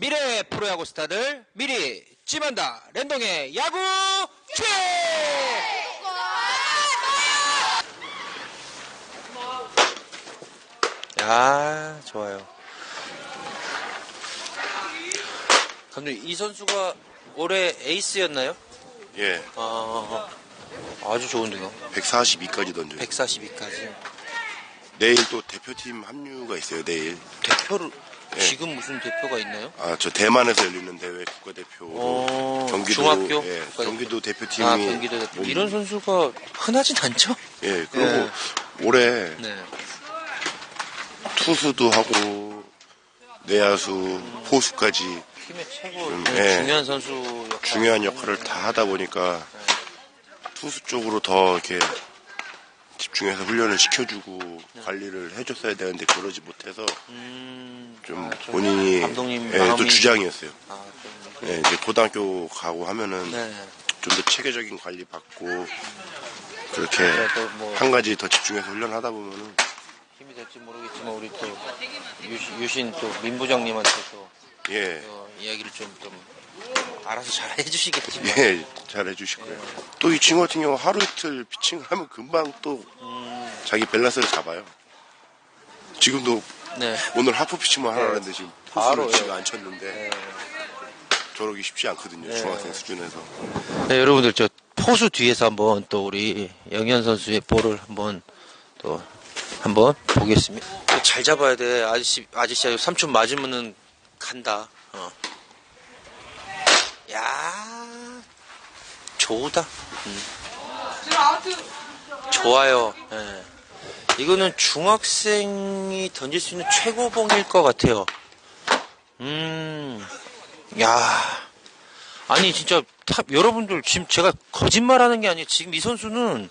미래 프로야구 스타들 미리 찜한다 랜동의 야구 최 야, 좋아요. 감독님, 이 선수가 올해 에이스였나요? 예, 아, 아주 좋은데요. 142까지 던져요. 142까지. 내일 또 대표팀 합류가 있어요, 내일. 대표를, 예. 지금 무슨 대표가 있나요? 아, 저 대만에서 열리는 대회 국가대표. 어, 경기도, 중학교? 예, 국가대표. 경기도 대표팀이. 아, 경기도 대표. 몸- 이런 선수가 흔하진 않죠? 예, 그리고 예. 올해 네. 투수도 하고, 내야수, 포수까지 팀의 최고 음, 네, 예. 중요한 선수 역할. 중요한 역할을 다 하다 보니까 투수 쪽으로 더 이렇게 집중해서 훈련을 시켜주고 관리를 해줬어야 되는데 그러지 못해서 음, 좀 아, 좀 본인이 감독님 예, 또 마음이- 주장이었어요. 아, 좀. 예, 이제 고등학교 가고 하면은 네. 좀 더 체계적인 관리 받고 그렇게 그래도 뭐- 한 가지 더 집중해서 훈련하다 보면은 힘이 될지 모르겠지만 우리 또 유신, 유신 또 민부장님한테 또 예, 어, 이야기를 좀, 좀 알아서 잘 해주시겠지만 예, 잘 해주실 거예요. 또 이 친구 같은 경우 하루 이틀 피칭을 하면 금방 또 자기 밸런스를 잡아요. 지금도 네. 오늘 하프 피칭만 하라는데 지금 바로, 포수를 지금 예. 안 쳤는데 저러기 쉽지 않거든요. 네. 중학생 수준에서. 네, 여러분들 저 포수 뒤에서 한번 또 우리 영현 선수의 볼을 한번 또 한번 보겠습니다. 잘 잡아야 돼. 아저씨 아저씨 삼촌 맞으면은 간다. 어. 야 좋다. 음. 좋아요. 예. 이거는 중학생이 던질 수 있는 최고봉일 것 같아요. 음, 야. 아니 진짜 탑 여러분들 지금 제가 거짓말 하는 게 아니에요. 지금 이 선수는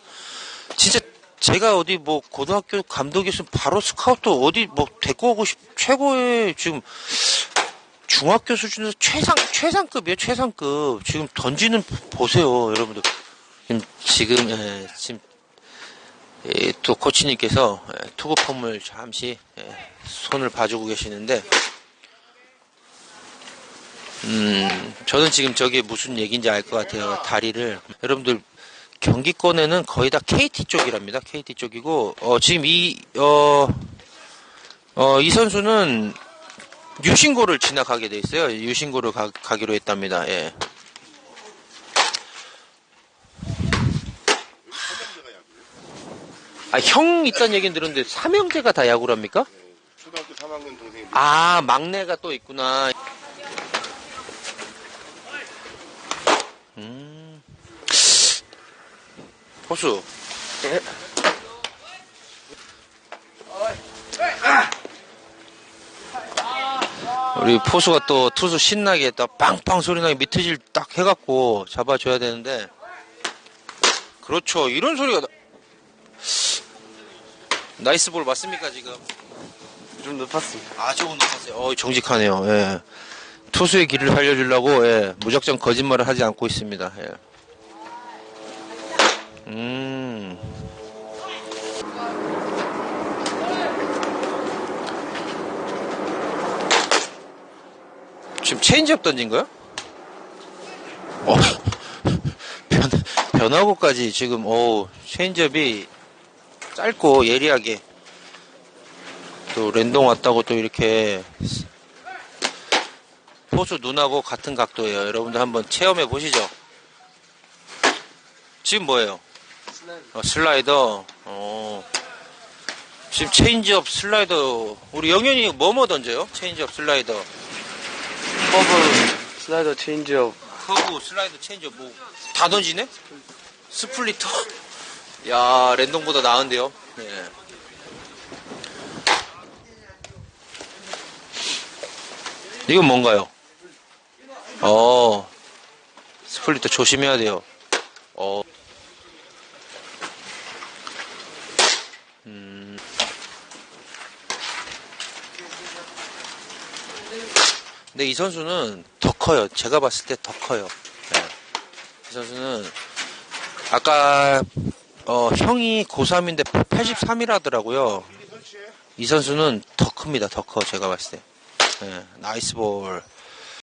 진짜 제가 어디 뭐 고등학교 감독이었으면 바로 스카우트 어디 뭐 데리고 오고 싶 최고의 지금 중학교 수준에서 최상 최상급이에요 최상급 지금 던지는 보세요 여러분들 지금 지금 예, 지금 예, 또 코치님께서 예, 투구 폼을 잠시 예, 손을 봐주고 계시는데 음, 저는 지금 저게 무슨 얘기인지 알 것 같아요. 다리를. 여러분들, 경기권에는 거의 다 KT 쪽이랍니다. KT 쪽이고, 어, 지금 이, 어, 어, 이 선수는 유신고를 지나가게 돼 있어요. 유신고를 가, 가기로 했답니다. 예. 아, 형 있다는 얘기는 들었는데, 삼형제가 다 야구랍니까? 초등학교 3학년 동생이 아, 막내가 또 있구나. 음. 포수. 우리 포수가 또 투수 신나게 또 빵빵 소리 나게 미트질 딱 해갖고 잡아줘야 되는데. 그렇죠. 이런 소리가. 나... 나이스 볼 맞습니까, 지금? 좀 높았습니다. 아, 조금 높았어요. 어, 정직하네요. 예. 투수의 길을 살려주려고, 예, 무작정 거짓말을 하지 않고 있습니다. 예. 음. 체인지업 던진 거야? 어, 변, 변화구까지 지금, 오, 체인지업이 짧고 예리하게 또 랜동 왔다고 또 이렇게 포수 눈하고 같은 각도예요. 여러분들 한번 체험해 보시죠. 지금 뭐예요? 어, 슬라이더. 어. 지금 체인지업 슬라이더. 우리 영현이 뭐뭐 던져요? 체인지업 슬라이더. 커브, 슬라이더 체인지업. 커브 슬라이더 체인지업 뭐 다 던지네? 스플리터. 야 랜동보다 나은데요. 네. 이건 뭔가요? 어, 스플리터 조심해야 돼요. 근데 이 선수는 더 커요. 제가 봤을 때 더 커요. 네. 이 선수는 아까 어, 형이 고3인데 83이라더라고요. 이 선수는 더 큽니다. 더 커. 제가 봤을 때. 네, 나이스 볼.